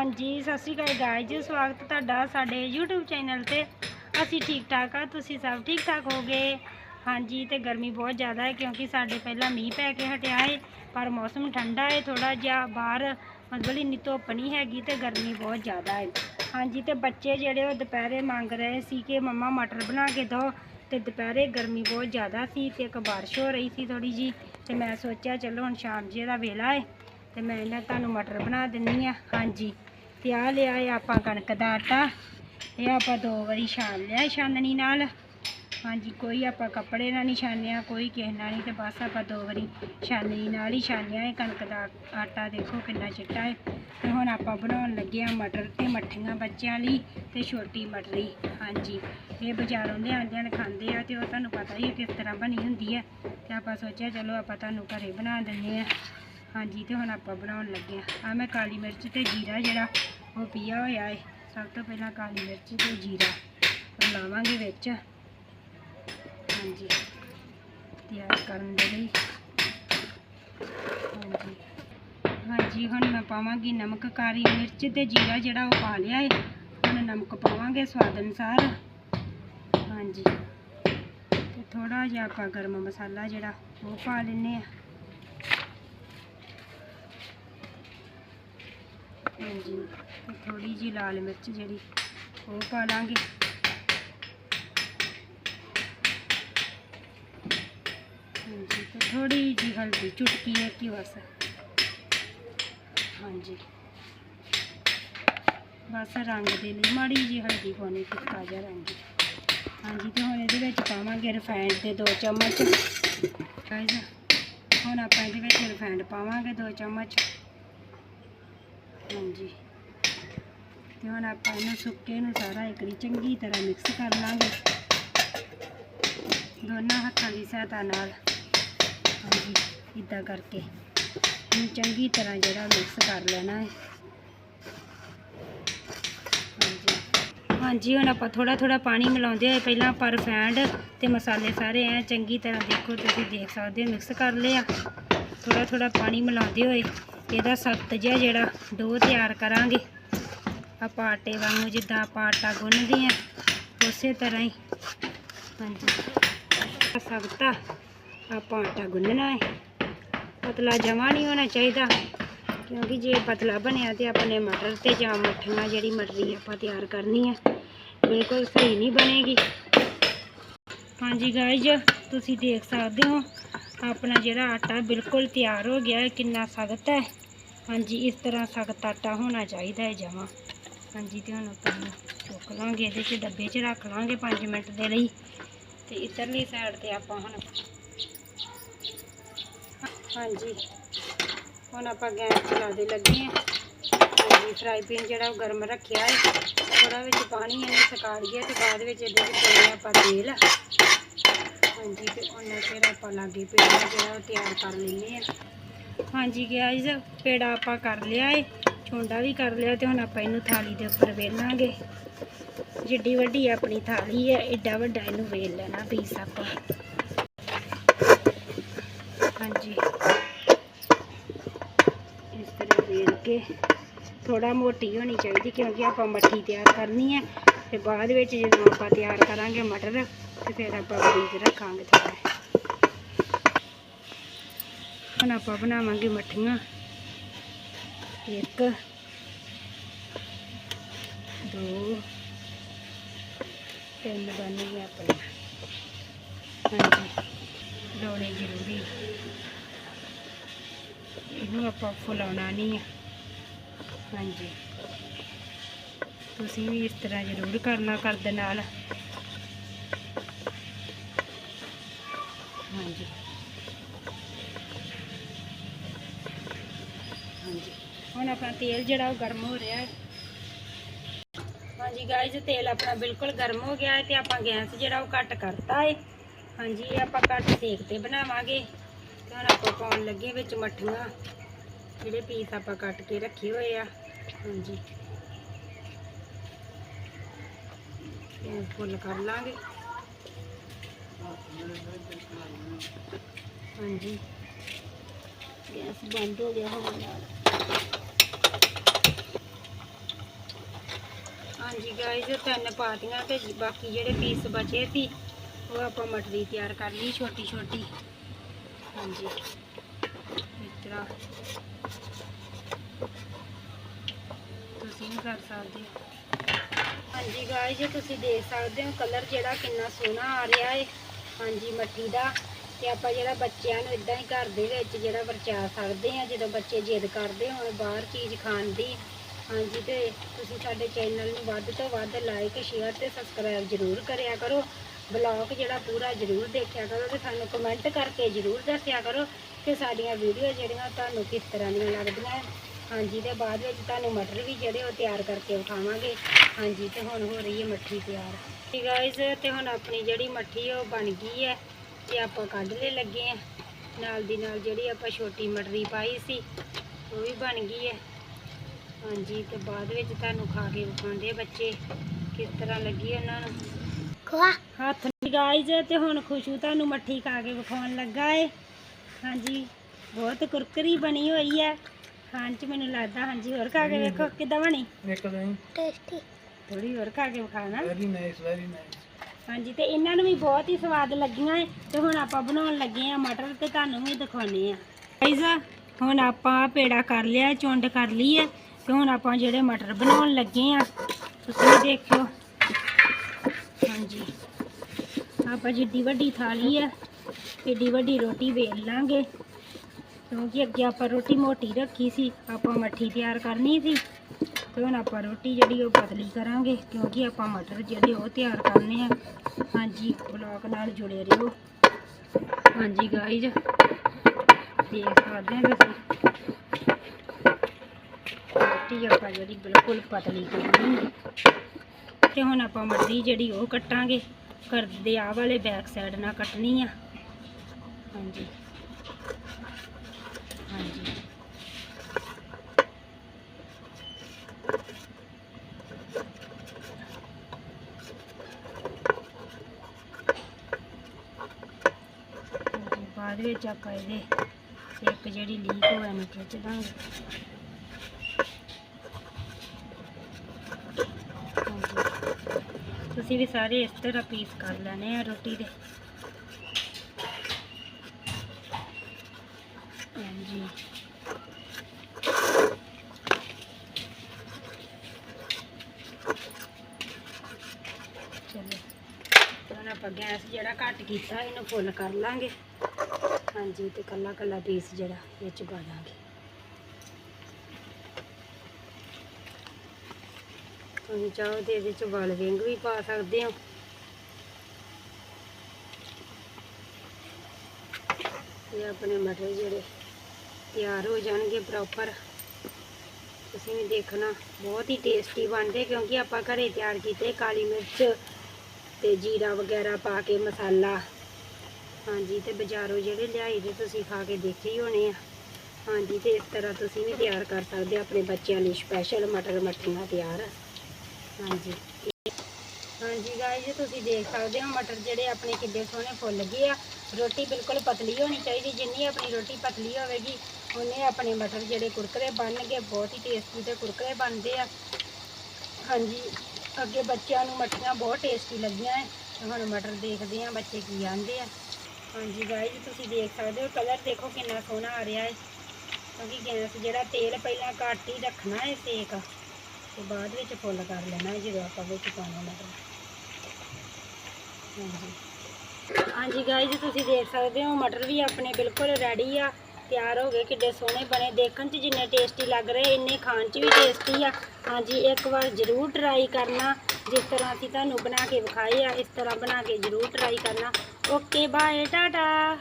ਹਾਂਜੀ, ਸਤਿ ਸ਼੍ਰੀ ਅਕਾਲ ਗਾਇਜ਼ ਸਵਾਗਤ ਤੁਹਾਡਾ ਸਾਡੇ YouTube ਚੈਨਲ ਤੇ। ਅਸੀਂ ਠੀਕ ਠਾਕ ਆ, ਤੁਸੀਂ ਸਭ ਠੀਕ ਠਾਕ ਹੋਗੇ? ਹਾਂਜੀ, ਤੇ ਗਰਮੀ ਬਹੁਤ ਜ਼ਿਆਦਾ ਹੈ ਕਿਉਂਕਿ ਸਾਡੇ ਪਹਿਲਾਂ ਮੀਂਹ ਪੈ ਕੇ ਹਟਿਆ ਹੈ ਪਰ ਮੌਸਮ ਠੰਡਾ ਹੈ ਥੋੜਾ ਜਿਹਾ ਬਾਹਰ, ਮਤਲਬ ਇੰਨੀ ਧੁੱਪ ਨਹੀਂ ਹੈਗੀ ਤੇ ਗਰਮੀ ਬਹੁਤ ਜ਼ਿਆਦਾ ਹੈ ਹਾਂਜੀ, ਤੇ ਬੱਚੇ ਜਿਹੜੇ ਉਹ ਦੁਪਹਿਰੇ ਮੰਗ ਰਹੇ ਸੀ ਕਿ ਮੰਮਾ ਮਟਰ ਬਣਾ ਕੇ ਦਿਓ, ਤੇ ਦੁਪਹਿਰੇ ਗਰਮੀ ਬਹੁਤ ਜ਼ਿਆਦਾ ਸੀ, ਤੇ ਇੱਕ ਬਾਰਿਸ਼ ਹੋ ਰਹੀ ਸੀ ਥੋੜੀ ਜੀ ਤੇ ਮੈਂ ਸੋਚਿਆ ਚਲੋ ਹੁਣ ਸ਼ਾਮ ਜੇ ਦਾ ਵੇਲਾ ਹੈ ਤੇ ਮੈਂ ਇਹਨਾਂ ਤੁਹਾਨੂੰ ਮਟਰ ਬਣਾ ਦਿੰਨੀ ਆ। ਹਾਂਜੀ। ਤੇ ਆ ਲਿਆ ਹੈ ਆਪਾਂ ਕਣਕ ਦਾ ਆਟਾ। ਇਹ ਆਪਾਂ ਦੋ ਵਾਰੀ ਛਾਣ ਲਿਆ ਛਾਨਣੀ ਨਾਲ। ਹਾਂਜੀ, ਕੋਈ ਆਪਾਂ ਕੱਪੜੇ ਨਾਲ ਨਹੀਂ ਛਾਨਿਆ ਕੋਈ ਕਿਸੇ ਨਾਲ ਨਹੀਂ ਤੇ ਬਸ ਆਪਾਂ ਦੋ ਵਾਰੀ ਛਾਨਣੀ ਨਾਲ ਹੀ ਛਾਨਿਆ ਹੈ ਕਣਕ ਦਾ ਆਟਾ। ਦੇਖੋ ਕਿੰਨਾ ਚਿੱਟਾ ਹੈ। ਤੇ ਹੁਣ ਆਪਾਂ ਬਣਾਉਣ ਲੱਗੇ ਆ ਮਟਰ ਤੇ ਮੱਠੀਆਂ ਬੱਚਿਆਂ ਲਈ ਤੇ ਛੋਟੀ ਮਟਰੀ। ਹਾਂਜੀ, ਇਹ ਬਾਜ਼ਾਰੋਂ ਲਿਆਂਦਿਆਂ ਨੇ ਖਾਂਦੇ ਆ ਤੇ ਉਹ ਤੁਹਾਨੂੰ ਪਤਾ ਹੀ ਹੈ ਕਿਸ ਤਰ੍ਹਾਂ ਬਣੀ ਹੁੰਦੀ ਹੈ। ਤੇ ਆਪਾਂ ਸੋਚਿਆ ਚਲੋ ਆਪਾਂ ਤੁਹਾਨੂੰ ਘਰੇ ਬਣਾ ਦਿੰਦੇ ਆ ਹਾਂਜੀ, ਤੇ ਹੁਣ ਆਪਾਂ ਬਣਾਉਣ ਲੱਗੇ ਆ ਆ ਮੈਂ ਕਾਲੀ ਮਿਰਚ ਤੇ ਜੀਰਾ ਜਿਹੜਾ ਉਹ ਪੀਆ ਹੋਇਆ ਹੈ ਸਭ ਤੋਂ ਪਹਿਲਾਂ ਕਾਲੀ ਮਿਰਚ ਤੇ ਜੀਰਾ ਉਹ ਲਾਵਾਂਗੇ ਵਿੱਚ। ਹਾਂਜੀ, ਤਿਆਰ ਕਰਨ ਦੇ ਲਈ। ਹਾਂਜੀ। ਹਾਂਜੀ, ਹੁਣ ਮੈਂ ਪਾਵਾਂਗੀ ਨਮਕ, ਕਾਲੀ ਮਿਰਚ ਤੇ ਜੀਰਾ ਜਿਹੜਾ ਉਹ ਪਾ ਲਿਆ ਹੈ ਹੁਣ ਨਮਕ ਪਾਵਾਂਗੇ ਸਵਾਦ ਅਨੁਸਾਰ। ਹਾਂਜੀ। ਤੇ ਥੋੜਾ ਜਿਹਾ ਆਪਾਂ ਗਰਮ ਮਸਾਲਾ ਜਿਹੜਾ ਉਹ ਪਾ ਲੈਨੇ ਆ ਹਾਂਜੀ। ਤੇ ਥੋੜੀ ਜੀ ਲਾਲ ਮਿਰਚ ਜਿਹੜੀ, ਉਹ ਪਾ ਲਾਂਗੇ। ਹਾਂਜੀ, ਤੇ ਥੋੜੀ ਜੀ ਹਲਦੀ ਚੁਟਕੀ ਹੈ ਕਿ ਬਸ। ਹਾਂਜੀ। ਬਸ ਰੰਗ ਦੇ ਲਈ ਮਾੜੀ ਜੀ ਹਲਦੀ ਪਾਉਣੀ ਫਿੱਕਾ ਜਿਹਾ ਰੰਗ। ਹਾਂਜੀ, ਤੇ ਹੁਣ ਇਹਦੇ ਵਿੱਚ ਪਾਵਾਂਗੇ ਰਿਫਾਈਂਡ ਦੇ 2 ਚਮਚ। ਗਾਇਜ਼ ਹੁਣ ਆਪਾਂ ਇਹਦੇ ਵਿੱਚ ਰਿਫਾਈਂਡ ਪਾਵਾਂਗੇ 2 ਚਮਚ। ਹਾਂਜੀ। ਤੇ ਹੁਣ ਆਪਾਂ ਇਹਨੂੰ ਸੁੱਕੇ ਨੂੰ ਸਾਰਾ ਇੱਕ ਵਾਰੀ ਚੰਗੀ ਤਰ੍ਹਾਂ ਮਿਕਸ ਕਰ ਲਾਂਗੇ। ਦੋਨਾਂ ਹੱਥਾਂ ਦੀ ਸਹਾਇਤਾ ਨਾਲ। ਹਾਂਜੀ ਇਦਾਂ ਕਰਕੇ। ਇਹਨੂੰ ਚੰਗੀ ਤਰ੍ਹਾਂ ਜਿਹੜਾ ਮਿਕਸ ਕਰ ਲੈਣਾ ਹੈ। ਹਾਂਜੀ। ਹੁਣ ਆਪਾਂ ਥੋੜਾ ਥੋੜਾ ਪਾਣੀ ਮਿਲਾਉਂਦੇ ਹੋਏ ਪਹਿਲਾਂ ਆਪਾਂ ਰਿਫਾਈਂਡ ਤੇ ਮਸਾਲੇ ਸਾਰੇ ਐ ਚੰਗੀ ਤਰ੍ਹਾਂ ਦੇਖੋ ਤੁਸੀਂ ਦੇਖ ਸਕਦੇ ਹੋ ਮਿਕਸ ਕਰ ਲਿਆ ਥੋੜਾ ਥੋੜਾ ਪਾਣੀ ਮਿਲਾਉਂਦੇ ਹੋਏ। ਇਹਦਾ ਸਖਤ ਜਿਹਾ ਜਿਹੜਾ ਡੋ ਤਿਆਰ ਕਰਾਂਗੇ। ਆਪਾਂ ਆਟੇ ਵਾਂਗੂ ਜਿੱਦਾਂ ਆਪਾਂ ਆਟਾ ਗੁੰਨਦੇ ਆ ਉਸੇ ਤਰ੍ਹਾਂ ਹੀ ਹਾਂਜੀ। ਸਖਤ ਆਪਾਂ ਆਟਾ ਗੁੰਨਣਾ ਹੈ। ਪਤਲਾ ਜਮਾ ਨਹੀਂ ਹੋਣਾ ਚਾਹੀਦਾ, ਕਿਉਂਕਿ ਜੇ ਪਤਲਾ ਬਣਿਆ ਤੇ ਆਪਣੇ ਮਟਰ ਤੇ ਜਾਂ ਮੱਠੀਆਂ ਜਿਹੜੀ ਮਟਰੀ ਆਪਾਂ ਤਿਆਰ ਕਰਨੀ ਹੈ, ਬਿਲਕੁਲ ਸਹੀ ਨਹੀਂ ਬਣੇਗੀ। ਹਾਂਜੀ ਗਾਇਜ਼ ਤੁਸੀਂ ਦੇਖ ਸਕਦੇ ਹੋ ਆਪਣਾ ਜਿਹੜਾ ਆਟਾ ਬਿਲਕੁਲ ਤਿਆਰ ਹੋ ਗਿਆ ਕਿੰਨਾ ਸਖਤ ਹੈ। ਹਾਂਜੀ, ਇਸ ਤਰ੍ਹਾਂ ਸਖਤ ਆਟਾ ਹੋਣਾ ਚਾਹੀਦਾ ਹੈ ਜਮਾਂ। ਹਾਂਜੀ, ਤੇ ਹੁਣ ਆਪਾਂ ਇਹਨੂੰ ਚੁੱਕ ਲਾਂਗੇ, ਇਹਦੇ 'ਚ ਡੱਬੇ 'ਚ ਰੱਖ ਲਾਂਗੇ 5 ਮਿੰਟ ਦੇ ਲਈ। ਤੇ ਇਧਰਲੀ ਸਾਈਡ ਤੇ ਆਪਾਂ ਹੁਣ ਹਾਂਜੀ, ਹੁਣ ਆਪਾਂ ਗੈਸ ਚਲਾ ਦੇ ਲੱਗੇ ਹਾਂ। ਹਾਂਜੀ ਫਰਾਈ ਪੈਨ ਜਿਹੜਾ ਉਹ ਗਰਮ ਰੱਖਿਆ ਹੈ। ਉਹਦਾ ਵਿੱਚ ਪਾਣੀ ਇਹਨੂੰ ਸੁਕਾ ਲਈਏ ਤੇ ਬਾਅਦ ਵਿੱਚ ਇਹਦੇ ਵਿੱਚ ਪਾਉਣਾ ਆਪਾਂ ਤੇਲ। ਹਾਂਜੀ, ਤੇ ਉਹਨਾਂ ਚਿਰ ਆਪਾਂ ਲਾਗੇ ਪੇੜਾ ਜਿਹੜਾ ਉਹ ਤਿਆਰ ਕਰ ਲੈਂਦੇ ਆ ਹਾਂਜੀ ਗਾਇਜ਼ ਪੇੜਾ ਆਪਾਂ ਕਰ ਲਿਆ ਏ ਛੋਂਡਾ ਵੀ ਕਰ ਲਿਆ ਤੇ ਹੁਣ ਆਪਾਂ ਇਹਨੂੰ ਥਾਲੀ ਦੇ ਉੱਪਰ ਵੇਲਾਂਗੇ। ਜਿੱਡੀ ਵੱਡੀ ਆਪਣੀ ਥਾਲੀ ਹੈ, ਏਡਾ ਵੱਡਾ ਇਹਨੂੰ ਵੇਲ ਲੈਣਾ ਪੀਸ ਆਪਾਂ। ਹਾਂਜੀ। ਇਸ ਤਰ੍ਹਾਂ ਵੇਲ ਕੇ ਥੋੜਾ ਮੋਟੀ ਹੋਣੀ ਚਾਹੀਦੀ ਕਿਉਂਕਿ ਆਪਾਂ ਮੱਠੀ ਤਿਆਰ ਕਰਨੀ ਹੈ, ਤੇ ਬਾਅਦ ਵਿੱਚ ਜਦੋਂ ਆਪਾਂ ਤਿਆਰ ਕਰਾਂਗੇ ਮਟਰ ਤੇ ਫਿਰ ਆਪਾਂ ਬਰੀਕ ਰੱਖਾਂਗੇ ਥੋੜਾ ਹੁਣ ਆਪਾਂ ਬਣਾਵਾਂਗੇ ਮੱਠੀਆਂ। ਇੱਕ, ਦੋ, ਤਿੰਨ ਬਣ ਗਏ ਆਪਣੇ ਹਾਂਜੀ, ਲਾਉਣੇ ਜ਼ਰੂਰੀ। ਇਹਨੂੰ ਆਪਾਂ ਫੁਲਾਉਣਾ ਨਹੀਂ ਹੈ ਹਾਂਜੀ। ਤੁਸੀਂ ਵੀ ਇਸ ਤਰ੍ਹਾਂ ਜ਼ਰੂਰ ਕਰਨਾ ਕਰਦੇ ਨਾਲ। ਹੁਣ ਆਪਣਾ ਤੇਲ ਜਿਹੜਾ ਉਹ ਗਰਮ ਹੋ ਰਿਹਾ ਹੈ। ਹਾਂਜੀ ਗਾਇਜ਼ ਤੇਲ ਆਪਣਾ ਬਿਲਕੁਲ ਗਰਮ ਹੋ ਗਿਆ ਹੈ ਤੇ ਆਪਾਂ ਗੈਸ ਜਿਹੜਾ ਉਹ ਘੱਟ ਕਰਤਾ ਹੈ। ਹਾਂਜੀ, ਇਹ ਆਪਾਂ ਘੱਟ ਸੇਕ ਤੇ ਬਣਾਵਾਂਗੇ। ਤੇ ਹੁਣ ਆਪਾਂ ਪਾਉਣ ਲੱਗੇ ਵਿੱਚ ਮੱਠੀਆਂ। ਜਿਹੜੇ ਪੀਸ ਆਪਾਂ ਕੱਟ ਕੇ ਰੱਖੇ ਹੋਏ ਆ। ਹਾਂਜੀ। ਇਹ ਫੁੱਲ ਕਰ ਲਾਂਗੇ। ਹਾਂਜੀ। ਗੈਸ ਬੰਦ ਹੋ ਗਿਆ ਹੋਵੇ ਨਾਲ। ਗਾਇਸ ਤਿੰਨ ਪਾਤੀਆਂ ਤੇ ਬਾਕੀ ਜਿਹੜੇ ਪੀਸ ਬਚੇ ਸੀ, ਉਹ ਆਪਾਂ ਮਟਰੀ ਤਿਆਰ ਕਰ ਲਈ ਛੋਟੀ ਛੋਟੀ। ਹਾਂਜੀ। ਇਸ ਤਰ੍ਹਾਂ। ਤੁਸੀਂ ਵੀ ਕਰ ਸਕਦੇ ਹੋ। ਹਾਂਜੀ ਗਾਇਸ ਜੇ ਤੁਸੀਂ ਦੇਖ ਸਕਦੇ ਹੋ ਕਲਰ ਜਿਹੜਾ ਕਿੰਨਾ ਸੋਹਣਾ ਆ ਰਿਹਾ ਹੈ ਹਾਂਜੀ ਮੱਟੀ ਦਾ। ਤੇ ਆਪਾਂ ਜਿਹੜਾ ਬੱਚਿਆਂ ਨੂੰ ਇਦਾਂ ਹੀ ਘਰ ਦੇ ਵਿੱਚ ਜਿਹੜਾ ਵਰਚਾ ਸਕਦੇ ਆ ਜਦੋਂ ਬੱਚੇ ਜਿੱਦ ਕਰਦੇ ਹੋਣ, ਬਾਹਰ ਚੀਜ਼ ਖਾਣ ਦੀ ਹਾਂਜੀ, ਤੇ ਤੁਸੀਂ ਸਾਡੇ ਚੈਨਲ ਨੂੰ ਵੱਧ ਤੋਂ ਵੱਧ ਲਾਈਕ ਸ਼ੇਅਰ ਤੇ ਸਬਸਕ੍ਰਾਈਬ ਜ਼ਰੂਰ ਕਰਿਆ ਕਰੋ। ਬਲੌਗ ਜਿਹੜਾ ਪੂਰਾ ਜ਼ਰੂਰ ਦੇਖਿਆ ਕਰੋ ਤੇ ਸਾਨੂੰ ਕਮੈਂਟ ਕਰਕੇ ਜ਼ਰੂਰ ਦੱਸਿਆ ਕਰੋ ਕਿ ਸਾਡੀਆਂ ਵੀਡੀਓ ਜਿਹੜੀਆਂ ਤੁਹਾਨੂੰ ਕਿਸ ਤਰ੍ਹਾਂ ਦੀਆਂ ਲੱਗਦੀਆਂ ਹਾਂਜੀ, ਤੇ ਬਾਅਦ ਵਿੱਚ ਤੁਹਾਨੂੰ ਮਟਰ ਵੀ ਜਿਹੜੇ ਉਹ ਤਿਆਰ ਕਰਕੇ ਵਿਖਾਵਾਂਗੇ। ਹਾਂਜੀ, ਤੇ ਹੁਣ ਹੋ ਰਹੀ ਹੈ ਮੱਠੀ ਤਿਆਰ। ਠੀਕ ਗਾਇਸ ਤੇ ਹੁਣ ਆਪਣੀ ਜਿਹੜੀ ਮੱਠੀ ਉਹ ਬਣ ਗਈ ਹੈ। ਤੇ ਆਪਾਂ ਕੱਢ ਲੈ ਲੱਗੇ ਆ। ਨਾਲ ਦੀ ਨਾਲ ਜਿਹੜੀ ਆਪਾਂ ਛੋਟੀ ਮਟਰੀ ਪਾਈ ਸੀ ਉਹ ਵੀ ਬਣ ਗਈ ਹੈ ਹਾਂਜੀ ਤੇ ਬਾਅਦ ਵਿੱਚ ਤੁਹਾਨੂੰ ਖਾ ਕੇ ਵਿਖਾਉਂਦੇ ਬੱਚੇ ਕਿਸ ਤਰ੍ਹਾਂ ਲੱਗੀ ਉਹਨਾਂ ਨੂੰ। ਖਵਾ। ਹੱਥ ਗਾਇਜ਼ ਤੇ ਹੁਣ ਖੁਸ਼ੂ ਤੁਹਾਨੂੰ ਮੱਠੀ ਖਾ ਕੇ ਵਿਖਾਉਣ ਲੱਗਾ ਏ। ਹਾਂਜੀ ਬਹੁਤ ਕੁਰਕਰੀ ਬਣੀ ਹੋਈ ਹੈ ਖਾਣ ਚ ਮੈਨੂੰ ਲੱਗਦਾ ਹਾਂਜੀ ਹੋਰ ਖਾ ਕੇ ਵੇਖੋ ਕਿੱਦਾਂ ਬਣੀ? ਇੱਕ ਦਿਨ ਟੇਸਟੀ ਥੋੜੀ ਹੋਰ ਖਾ ਕੇ ਵਿਖਾਣਾ ਵੈਰੀ ਨਾਈਸ ਵੈਰੀ ਨਾਈਸ ਹਾਂਜੀ, ਤੇ ਇਹਨਾਂ ਨੂੰ ਵੀ ਬਹੁਤ ਹੀ ਸਵਾਦ ਲੱਗੀਆਂ ਏ, ਤੇ ਹੁਣ ਆਪਾਂ ਬਣਾਉਣ ਲੱਗੇ ਆ ਮਟਰ ਤੇ ਤੁਹਾਨੂੰ ਵੀ ਦਿਖਾਉਣੇ ਆ ਗਾਇਜ਼ ਹੁਣ ਆਪਾਂ ਪੇੜਾ ਕਰ ਲਿਆ, ਚੁੰਡ ਕਰ ਲਈ ਹੈ, ਤੇ ਹੁਣ ਆਪਾਂ ਜਿਹੜੇ ਮਟਰ ਬਣਾਉਣ ਲੱਗੇ ਆ ਤੁਸੀਂ ਵੀ ਦੇਖਿਓ। ਹਾਂਜੀ, ਆਪਾਂ ਜਿੱਡੀ ਵੱਡੀ ਥਾਲੀ ਹੈ, ਏਡੀ ਵੱਡੀ ਰੋਟੀ ਵੇਲ ਲਾਂਗੇ, ਕਿਉਂਕਿ ਅੱਗੇ ਆਪਾਂ ਰੋਟੀ ਮੋਟੀ ਰੱਖੀ ਸੀ, ਆਪਾਂ ਮੱਠੀ ਤਿਆਰ ਕਰਨੀ ਸੀ, ਤੇ ਹੁਣ ਆਪਾਂ ਰੋਟੀ ਜਿਹੜੀ ਉਹ ਪਤਲੀ ਕਰਾਂਗੇ, ਕਿਉਂਕਿ ਆਪਾਂ ਮਟਰ ਜਿਹੜੇ ਉਹ ਤਿਆਰ ਕਰਨੇ ਆ। ਹਾਂਜੀ ਬਲੌਗ ਨਾਲ ਜੁੜੇ ਰਹੋ। ਹਾਂਜੀ ਗਾਈਜ਼ ਦੇਖ ਸਕਦੇ ਆ ਤੁਸੀਂ। ਰੋਟੀ ਆਪਾਂ ਜਿਹੜੀ ਬਿਲਕੁਲ ਪਤਲੀ ਕਰਨੀ ਹੈ। ਤੇ ਹੁਣ ਆਪਾਂ ਮਟਰੀ ਜਿਹੜੀ ਉਹ ਕੱਟਾਂਗੇ। ਕਰਦੇ ਆ ਵਾਲੇ ਬੈਕ ਸਾਈਡ ਨਾਲ ਕੱਟਣੀ ਆ। ਹਾਂਜੀ। ਹਾਂਜੀ ਹਾਂਜੀ, ਬਾਅਦ ਵਿੱਚ ਆਪਾਂ ਇਹਦੇ ਇੱਕ ਜਿਹੜੀ ਲੀਕ ਹੋਇਆ ਨੂੰ ਖਿੱਚ ਦਾਂਗੇ। ਤੁਸੀਂ ਵੀ ਸਾਰੇ ਇਸ ਤਰ੍ਹਾਂ ਪੀਸ ਕਰ ਲੈਣੇ ਆ ਰੋਟੀ ਦੇ। ਹਾਂਜੀ। ਚਲੋ, ਹੁਣ ਆਪਾਂ ਗੈਸ ਜਿਹੜਾ ਘੱਟ ਕੀਤਾ, ਇਹਨੂੰ ਫੁੱਲ ਕਰ ਲਾਂਗੇ। ਹਾਂਜੀ ਤੇ ਕੱਲਾ ਕੱਲਾ ਪੀਸ ਜਿਹੜਾ ਵਿੱਚ ਪਾ ਦਾਂਗੇ। ਤੁਸੀਂ ਚਾਹੋ ਤੇ ਇਹਦੇ ਚ ਵਾਲ ਵਿੰਗ ਵੀ ਪਾ ਸਕਦੇ ਹੋ। ਇਹ ਆਪਣੇ ਮਟਰ ਜਿਹੜੇ ਤਿਆਰ ਹੋ ਜਾਣਗੇ ਪ੍ਰੋਪਰ ਤੁਸੀਂ ਵੀ ਦੇਖਣਾ, ਬਹੁਤ ਹੀ ਟੇਸਟੀ ਬਣਦੇ ਕਿਉਂਕਿ ਆਪਾਂ ਘਰੇ ਤਿਆਰ ਕੀਤੇ ਕਾਲੀ ਮਿਰਚ ਤੇ ਜੀਰਾ ਵਗੈਰਾ ਪਾ ਕੇ ਮਸਾਲਾ। ਹਾਂਜੀ, ਤੇ ਬਾਜ਼ਾਰੋਂ ਜਿਹੜੇ ਲਿਆਈ ਦੇ ਤੁਸੀਂ ਖਾ ਕੇ ਦੇਖੇ ਹੀ ਹੋਣੇ ਆ। ਹਾਂਜੀ, ਤੇ ਇਸ ਤਰ੍ਹਾਂ ਤੁਸੀਂ ਵੀ ਤਿਆਰ ਕਰ ਸਕਦੇ ਆਪਣੇ ਬੱਚਿਆਂ ਲਈ ਸਪੈਸ਼ਲ ਮਟਰ ਮੱਠੀਆਂ ਤਿਆਰ। ਹਾਂਜੀ। ਹਾਂਜੀ ਗਾਇਜ਼ ਤੁਸੀਂ ਦੇਖ ਸਕਦੇ ਹੋ, ਮਟਰ ਜਿਹੜੇ ਆਪਣੇ ਕਿੱਡੇ ਸੋਹਣੇ ਫੁੱਲ ਗਏ ਆ। ਰੋਟੀ ਬਿਲਕੁਲ ਪਤਲੀ ਹੋਣੀ ਚਾਹੀਦੀ, ਜਿੰਨੀ ਆਪਣੀ ਰੋਟੀ ਪਤਲੀ ਹੋਵੇਗੀ ਉਹਨੇ ਆਪਣੇ ਮਟਰ ਜਿਹੜੇ ਕੁਰਕਰੇ ਬਣਨਗੇ, ਬਹੁਤ ਹੀ ਟੇਸਟੀ ਤੇ ਕੁਰਕਰੇ ਬਣਦੇ ਆ। ਹਾਂਜੀ, ਅੱਗੇ ਬੱਚਿਆਂ ਨੂੰ ਮੱਠੀਆਂ ਬਹੁਤ ਟੇਸਟੀ ਲੱਗੀਆਂ ਹੁਣ ਮਟਰ ਦੇਖਦੇ ਆ, ਬੱਚੇ ਕੀ ਆਂਦੇ ਆ। ਹਾਂਜੀ ਗਾਇਜ਼ ਤੁਸੀਂ ਦੇਖ ਸਕਦੇ ਹੋ ਕਲਰ ਦੇਖੋ ਕਿੰਨਾ ਸੋਹਣਾ ਆ ਰਿਹਾ ਹੈ। ਕਿਉਂਕਿ ਗੈਸ ਜਿਹੜਾ ਤੇਲ ਪਹਿਲਾਂ ਘੱਟ ਹੀ ਰੱਖਣਾ ਹੈ ਸੇਕ, ਤੇ ਬਾਅਦ ਵਿੱਚ ਫੁੱਲ ਕਰ ਲੈਣਾ ਜਦੋਂ ਆਪਾਂ ਵਿੱਚ ਪਾਉਣਾ ਮਟਰ ਹਾਂਜੀ। ਹਾਂਜੀ ਗਾਇਜ਼ ਤੁਸੀਂ ਦੇਖ ਸਕਦੇ ਹੋ, ਮਟਰ ਵੀ ਆਪਣੇ ਬਿਲਕੁਲ ਰੈਡੀ ਆ, ਤਿਆਰ ਹੋ ਗਏ, ਕਿੱਡੇ ਸੋਹਣੇ ਬਣੇ। ਦੇਖਣ 'ਚ ਜਿੰਨੇ ਟੇਸਟੀ ਲੱਗ ਰਹੇ, ਇੰਨੇ ਖਾਣ 'ਚ ਵੀ ਟੇਸਟੀ ਆ। ਹਾਂਜੀ, ਇੱਕ ਵਾਰ ਜ਼ਰੂਰ ਟਰਾਈ ਕਰਨਾ, ਜਿਸ ਤਰ੍ਹਾਂ ਅਸੀਂ ਤੁਹਾਨੂੰ ਬਣਾ ਕੇ ਵਿਖਾਏ ਆ, ਇਸ ਤਰ੍ਹਾਂ ਬਣਾ ਕੇ ਜ਼ਰੂਰ ਟਰਾਈ ਕਰਨਾ। Okay bye Tata